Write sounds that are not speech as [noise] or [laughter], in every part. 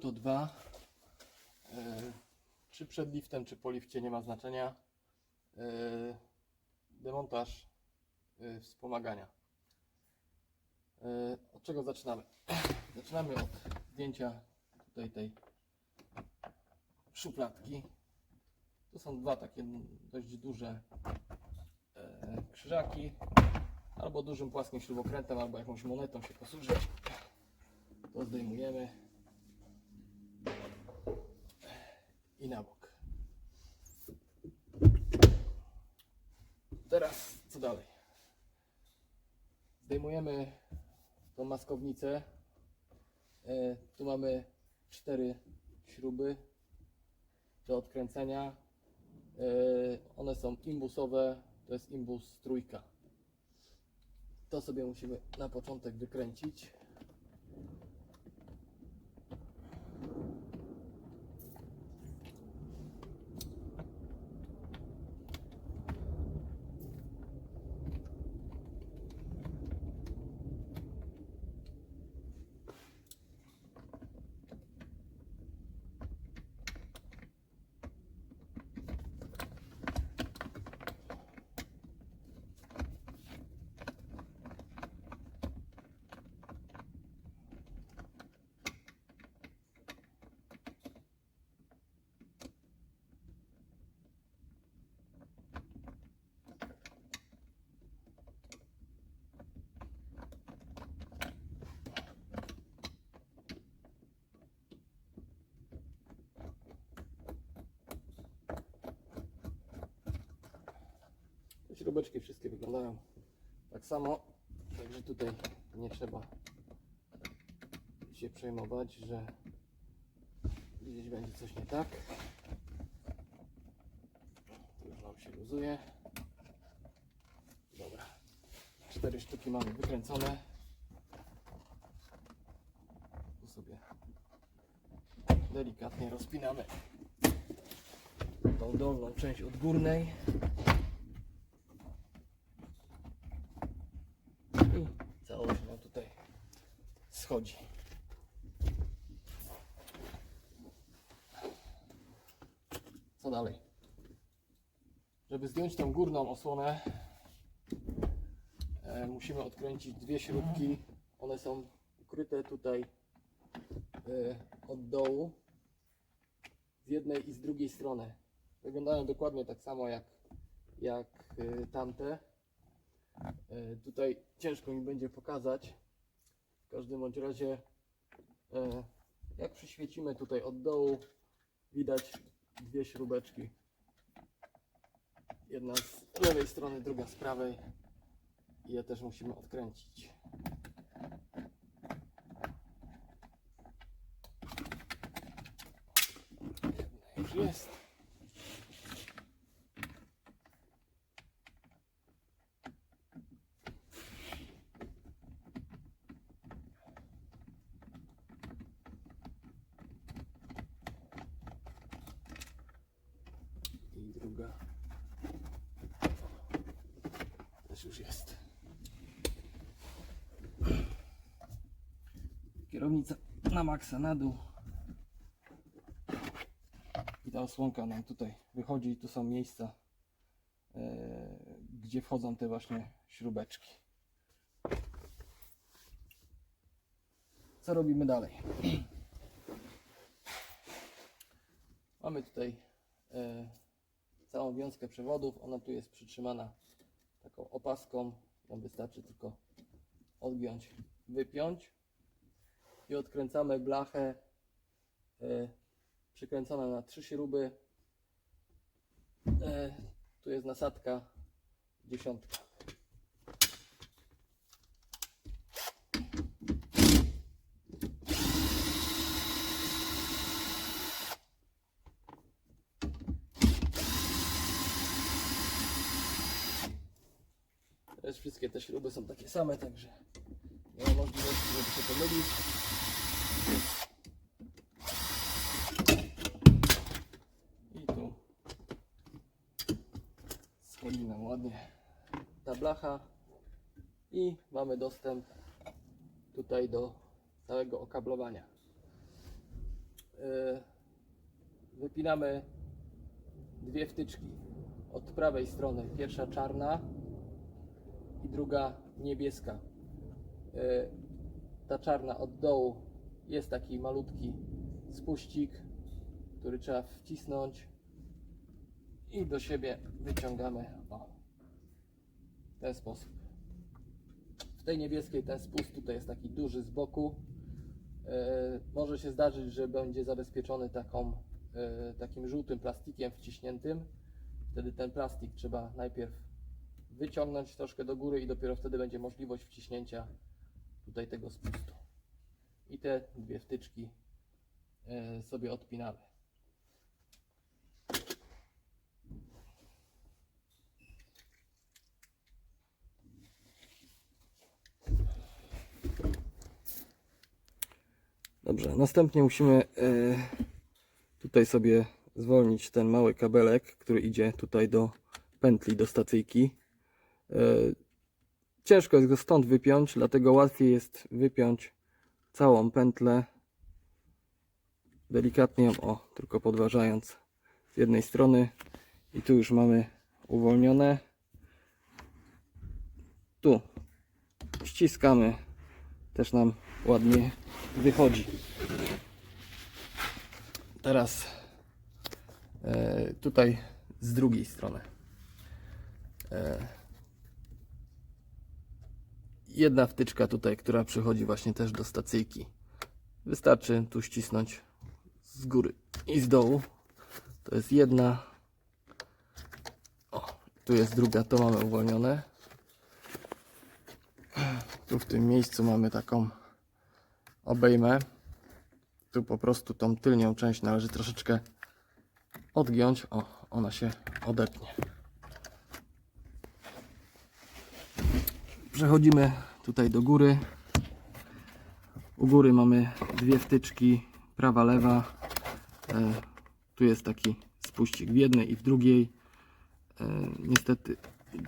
Punto 2. Y, Czy przed liftem, czy po lifcie nie ma znaczenia. Y, Demontaż y, wspomagania. Od czego zaczynamy? [clears throat] Zaczynamy od zdjęcia tutaj tej szufladki. Tu są dwa takie dość duże e, krzyżaki. Albo dużym płaskim śrubokrętem, albo jakąś monetą się posłużyć. To zdejmujemy. I na bok. Teraz co dalej? Zdejmujemy tą maskownicę. E, tu mamy cztery śruby do odkręcenia. E, one są imbusowe, to jest imbus trójka. To sobie musimy na początek wykręcić. Śrubeczki wszystkie wyglądają tak samo, także tutaj nie trzeba się przejmować, że gdzieś będzie coś nie tak. Tu już nam się luzuje. Dobra. Cztery sztuki mamy wykręcone. Tu sobie delikatnie rozpinamy tą dolną część od górnej. I całość nam tutaj schodzi. Co dalej? Żeby zdjąć tą górną osłonę, e, musimy odkręcić dwie śrubki. One są ukryte tutaj e, od dołu z jednej i z drugiej strony. Wyglądają dokładnie tak samo jak, jak e, tamte. E, Tutaj ciężko mi będzie pokazać. W każdym bądź razie, e, jak przyświecimy tutaj od dołu, widać dwie śrubeczki. Jedna z lewej strony, druga z prawej. I je też musimy odkręcić. Jedna już jest. I druga też już jest. Kierownica na maksa na dół. I ta osłonka nam tutaj wychodzi. Tu są miejsca, e, gdzie wchodzą te właśnie śrubeczki. Co robimy dalej? [clears throat] Mamy tutaj e, całą wiązkę przewodów. Ona tu jest przytrzymana taką opaską. Nam wystarczy tylko odgiąć, wypiąć i odkręcamy blachę e, przykręcona na trzy śruby. E, tu jest nasadka dziesiątka. Też wszystkie te śruby są takie same, także nie ma możliwości, żeby się pomylić. I tu schodzi nam ładnie ta blacha i mamy dostęp tutaj do całego okablowania. y, wypinamy dwie wtyczki od prawej strony. Pierwsza czarna i druga niebieska. Y, Ta czarna od dołu jest taki malutki spuścik, który trzeba wcisnąć i do siebie wyciągamy o, w ten sposób. W tej niebieskiej ten spust tutaj jest taki duży z boku. E, może się zdarzyć, że będzie zabezpieczony taką, e, takim żółtym plastikiem wciśniętym. Wtedy ten plastik trzeba najpierw wyciągnąć troszkę do góry i dopiero wtedy będzie możliwość wciśnięcia tutaj tego spustu. I te dwie wtyczki e, sobie odpinamy. Dobrze, następnie musimy e, tutaj sobie zwolnić ten mały kabelek, który idzie tutaj do pętli, do stacyjki. E, Ciężko jest go stąd wypiąć, dlatego łatwiej jest wypiąć całą pętlę. Delikatnie ją, o, tylko podważając z jednej strony. I tu już mamy uwolnione. Tu ściskamy, też nam ładnie wychodzi. Teraz e, tutaj z drugiej strony. Jedna wtyczka tutaj, która przychodzi właśnie też do stacyjki. Wystarczy tu ścisnąć z góry i z dołu. To jest jedna. O, tu jest druga, to mamy uwolnione. Tu w tym miejscu mamy taką obejmę. Tu po prostu tą tylnią część należy troszeczkę odgiąć. O, ona się odepnie. Przechodzimy tutaj do góry. U góry mamy dwie wtyczki, prawa, lewa. E, tu jest taki spuścik w jednej i w drugiej. E, niestety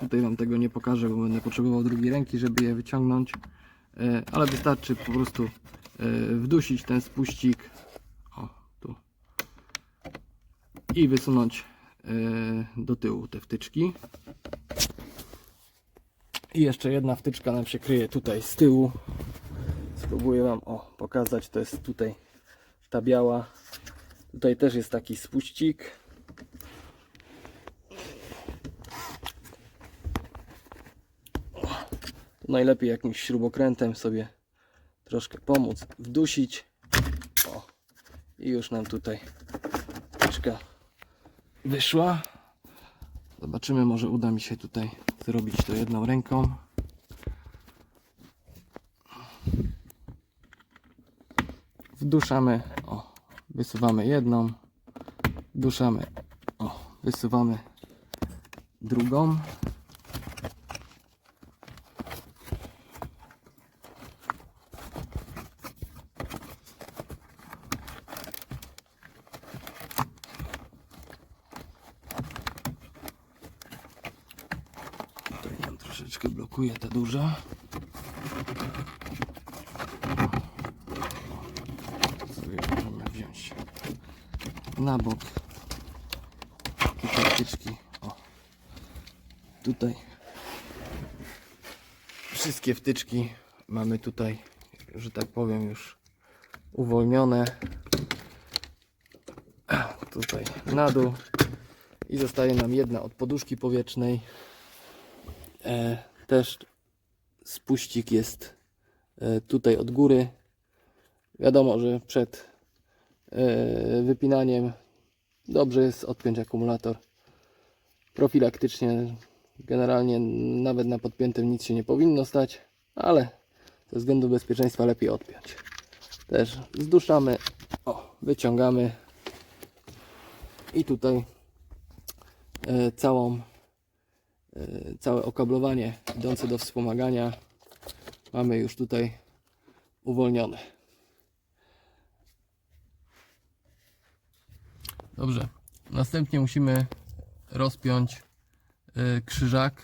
tutaj Wam tego nie pokażę, bo będę potrzebował drugiej ręki, żeby je wyciągnąć. E, ale wystarczy po prostu wdusić ten spuścik o, tu i wysunąć do tyłu te wtyczki. I jeszcze jedna wtyczka nam się kryje tutaj z tyłu. Spróbuję Wam o, pokazać. To jest tutaj ta biała. Tutaj też jest taki spuścik. Tu najlepiej jakimś śrubokrętem sobie troszkę pomóc, wdusić. O, I już nam tutaj wtyczka wyszła. Zobaczymy, może uda mi się tutaj zrobić to jedną ręką. Wduszamy, o, wysuwamy jedną, wduszamy, o, wysuwamy drugą. Tutaj nam troszeczkę blokuje ta duża. Możemy wziąć na bok i te wtyczki. O. Tutaj wszystkie wtyczki mamy tutaj, że tak powiem, już uwolnione. Tutaj na dół i zostaje nam jedna od poduszki powietrznej. E, też spuścik jest e, tutaj od góry. Wiadomo, że przed e, wypinaniem dobrze jest odpiąć akumulator. Profilaktycznie, generalnie nawet na podpiętym nic się nie powinno stać, ale ze względu bezpieczeństwa lepiej odpiąć. Też zduszamy, o, wyciągamy i tutaj całą całe okablowanie idące do wspomagania mamy już tutaj uwolnione. Dobrze. Następnie musimy rozpiąć e, krzyżak.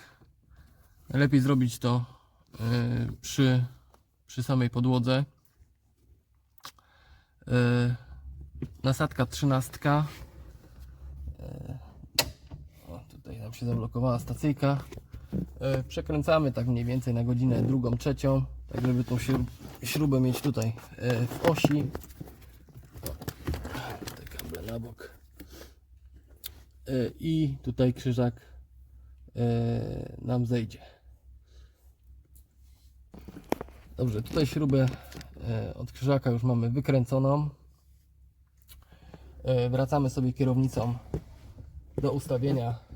Najlepiej zrobić to e, przy, przy samej podłodze. E, nasadka trzynastka. Nam się zablokowała stacyjka. E, Przekręcamy tak mniej więcej na godzinę drugą, trzecią, tak żeby tą śrub, śrubę mieć tutaj e, w osi. Te kable na bok. E, I tutaj krzyżak nam zejdzie. Dobrze, tutaj śrubę od krzyżaka już mamy wykręconą. Wracamy sobie kierownicą do ustawienia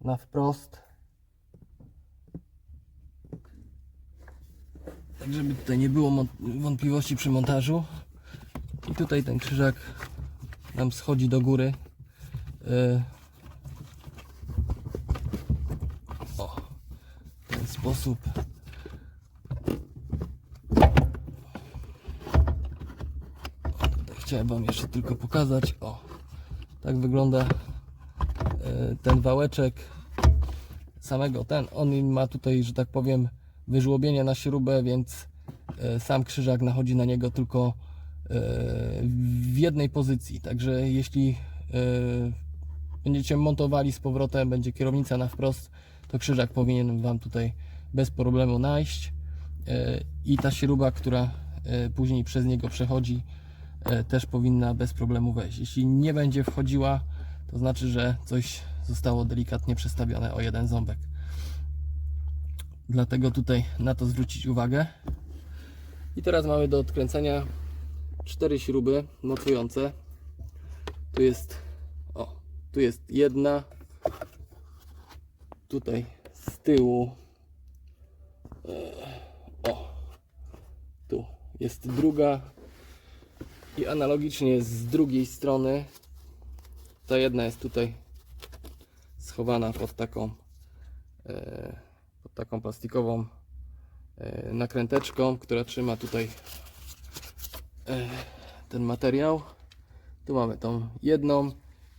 na wprost. Tak, żeby tutaj nie było wątpliwości przy montażu. I tutaj ten krzyżak nam schodzi do góry. E, O, w ten sposób. O, tutaj chciałem Wam jeszcze tylko pokazać. O, tak wygląda e, ten wałeczek samego ten. On ma tutaj, że tak powiem, wyżłobienie na śrubę, więc e, sam krzyżak nachodzi na niego tylko e, w jednej pozycji. Także jeśli e, będziecie montowali z powrotem, będzie kierownica na wprost, to krzyżak powinien Wam tutaj bez problemu najść. I ta śruba, która później przez niego przechodzi, też powinna bez problemu wejść. Jeśli nie będzie wchodziła, to znaczy, że coś zostało delikatnie przestawione o jeden ząbek. Dlatego tutaj na to zwrócić uwagę. I teraz mamy do odkręcenia cztery śruby mocujące. Tu jest o, tu jest jedna. Tutaj z tyłu e, o, tu jest druga i analogicznie z drugiej strony ta jedna jest tutaj schowana pod taką e, pod taką plastikową e, nakręteczką, która trzyma tutaj e, ten materiał. Tu mamy tą jedną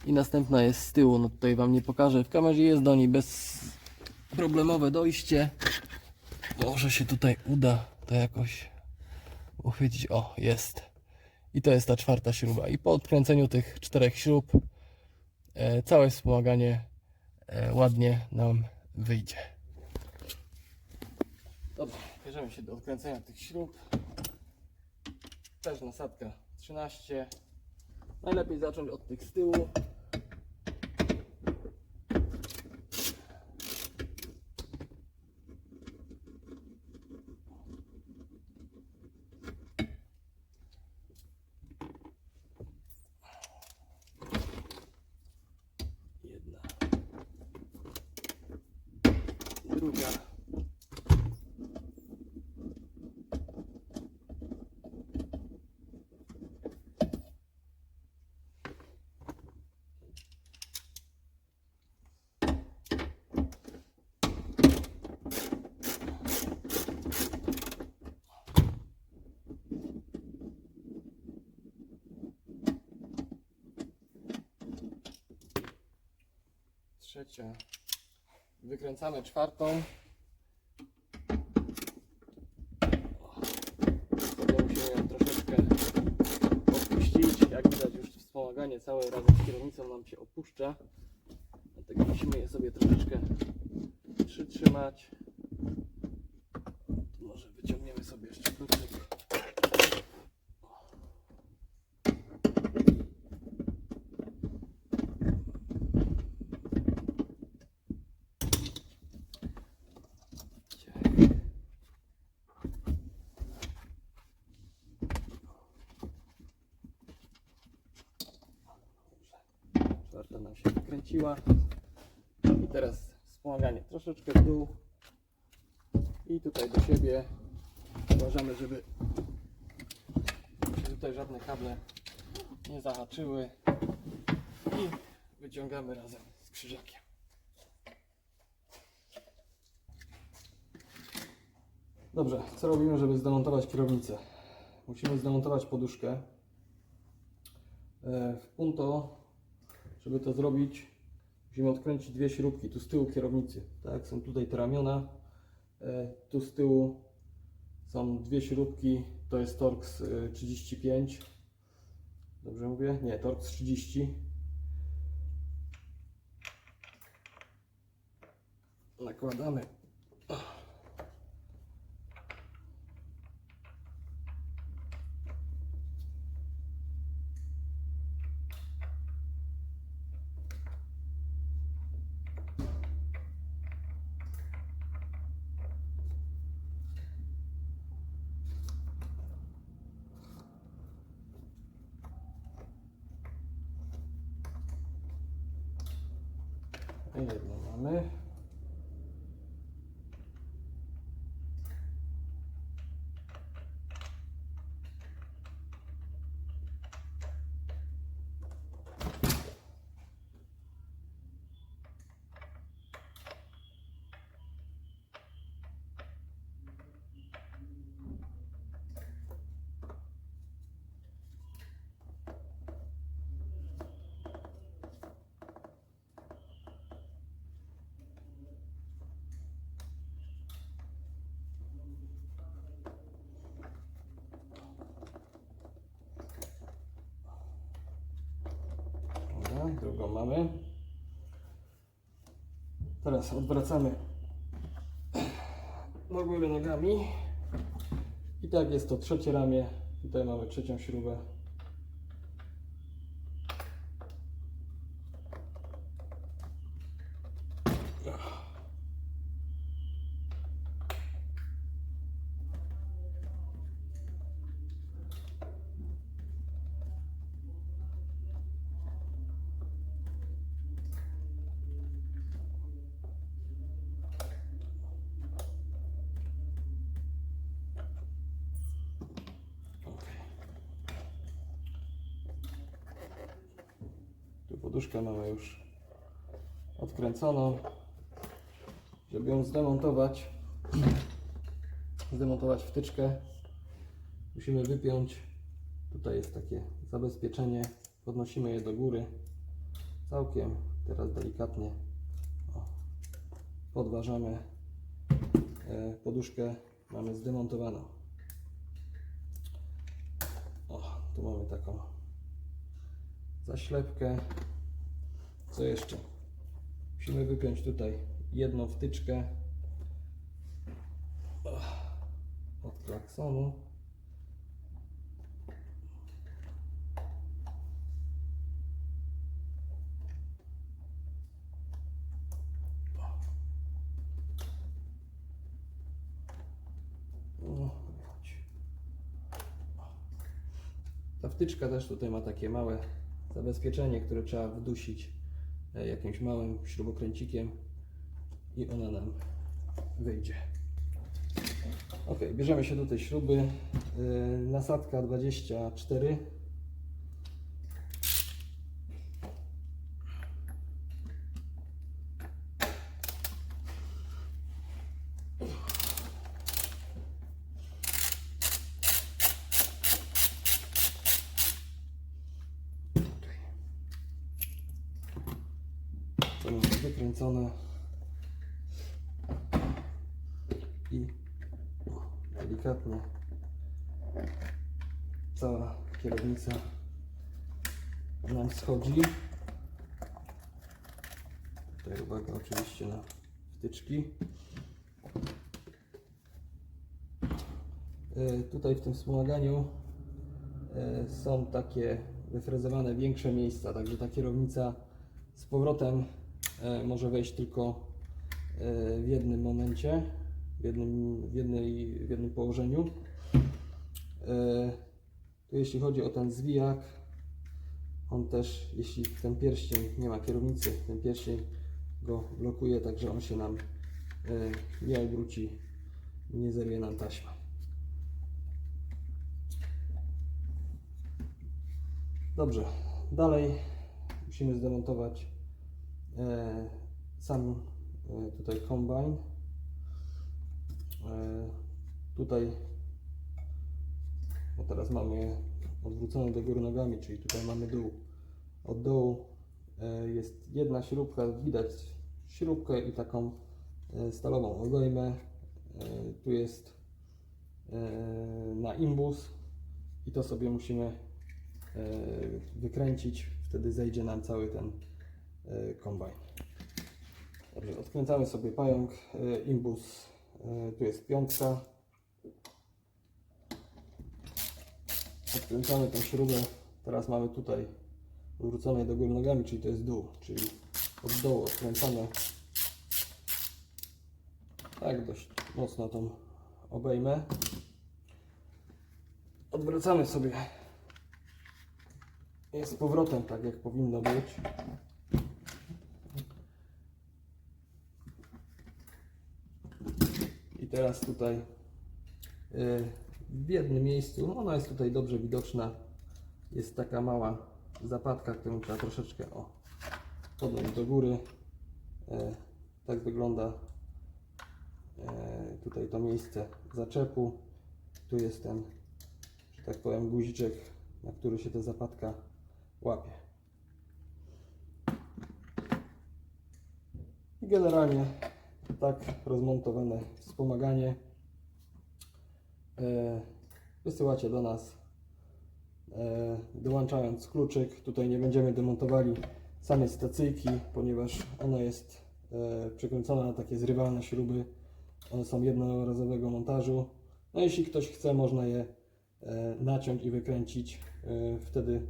i następna jest z tyłu. No tutaj Wam nie pokażę. W kamerze jest do niej bez problemowe dojście. Może się tutaj uda to jakoś uchwycić. O, jest. I to jest ta czwarta śruba. I po odkręceniu tych czterech śrub całe wspomaganie e, ładnie nam wyjdzie. Dobra, bierzemy się do odkręcenia tych śrub. Też nasadka 13. Najlepiej zacząć od tych z tyłu. Jedna. Druga. Trzecia. Wykręcamy czwartą. Wtedy musimy ją troszeczkę opuścić. Jak widać już wspomaganie całe razem z kierownicą nam się opuszcza. Dlatego musimy je sobie troszeczkę przytrzymać. Tu może wyciągniemy sobie jeszcze kluczyk. Czwarta wykręciła. I teraz wspomaganie troszeczkę w dół. I tutaj do siebie. Uważamy, żeby tutaj żadne kable nie zahaczyły. I wyciągamy razem z krzyżakiem. Dobrze, co robimy, żeby zdemontować kierownicę? Musimy zdemontować poduszkę. E, W punto żeby to zrobić, musimy odkręcić dwie śrubki tu z tyłu kierownicy. Tak, są tutaj te ramiona. E, Tu z tyłu są dwie śrubki, to jest Torx e, 35. Dobrze mówię? Nie, Torx 30. Nakładamy. Jedno mamy. Dobra, drugą mamy. Teraz odwracamy [clears throat] do góry nogami. I tak jest to trzecie ramię. Tutaj mamy trzecią śrubę. Tu poduszkę mamy już odkręconą. Żeby ją zdemontować, zdemontować wtyczkę, musimy wypiąć. Tutaj jest takie zabezpieczenie. Podnosimy je do góry całkiem. Teraz delikatnie o, podważamy. E, Poduszkę mamy zdemontowaną. O, tu mamy taką zaślepkę. Co jeszcze? Musimy wypiąć tutaj jedną wtyczkę od klaksonu. Ta wtyczka też tutaj ma takie małe zabezpieczenie, które trzeba wdusić jakimś małym śrubokręcikiem i ona nam wyjdzie. Ok, bierzemy się do tej śruby. Yy, nasadka 24. Wykręcone i delikatnie cała kierownica nam schodzi. Tutaj uwaga oczywiście na wtyczki. E, Tutaj w tym wspomaganiu e, są takie wyfrezowane większe miejsca, także ta kierownica z powrotem może wejść tylko e, w jednym momencie, w jednym, w jednej, w jednym położeniu. E, Tu jeśli chodzi o ten zwijak, on też, jeśli ten pierścień nie ma kierownicy, ten pierścień go blokuje, także on się nam e, nie obróci, nie zerwie nam taśma. Dobrze, dalej musimy zdemontować e, sam e, tutaj kombajn. E, tutaj, bo teraz mamy odwrócone do góry nogami, czyli tutaj mamy dół. Od dołu e, jest jedna śrubka, widać śrubkę i taką e, stalową obejmę. E, tu jest e, na imbus i to sobie musimy wykręcić. Wtedy zejdzie nam cały ten e, kombajn. Dobrze, odkręcamy sobie pająk, e, imbus, e, tu jest piątka. Odkręcamy tą śrubę, teraz mamy tutaj odwróconej do góry nogami, czyli to jest dół, czyli od dołu odkręcamy tak dość mocno tą obejmę. Odwracamy sobie z powrotem tak jak powinno być. I teraz tutaj y, w jednym miejscu, ona jest tutaj dobrze widoczna, jest taka mała zapadka, którą trzeba troszeczkę o, podjąć do góry. E, Tak wygląda e, tutaj to miejsce zaczepu. Tu jest ten, że tak powiem, guziczek, na który się ta zapadka łapie. I generalnie tak rozmontowane wspomaganie e, wysyłacie do nas e, dołączając kluczyk. Tutaj nie będziemy demontowali samej stacyjki, ponieważ ona jest e, przykręcona na takie zrywalne śruby. One są jednorazowego montażu. No jeśli ktoś chce, można je naciąć i wykręcić. Wtedy,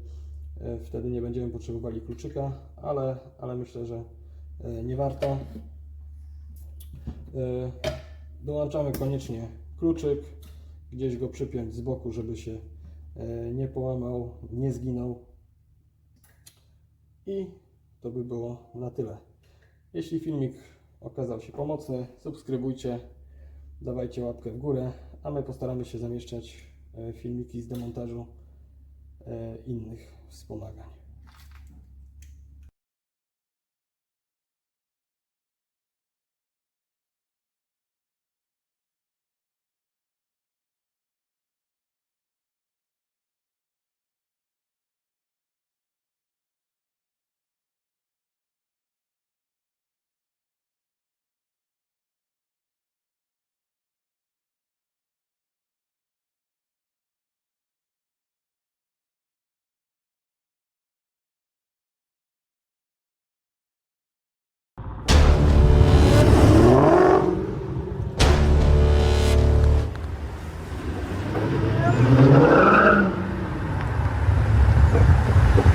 wtedy nie będziemy potrzebowali kluczyka, ale, ale myślę, że nie warto. E, Dołączamy koniecznie kluczyk, gdzieś go przypiąć z boku, żeby się e, nie połamał, nie zginął. I to by było na tyle. Jeśli filmik okazał się pomocny, subskrybujcie, dawajcie łapkę w górę, a my postaramy się zamieszczać e, filmiki z demontażu innych wspomagań.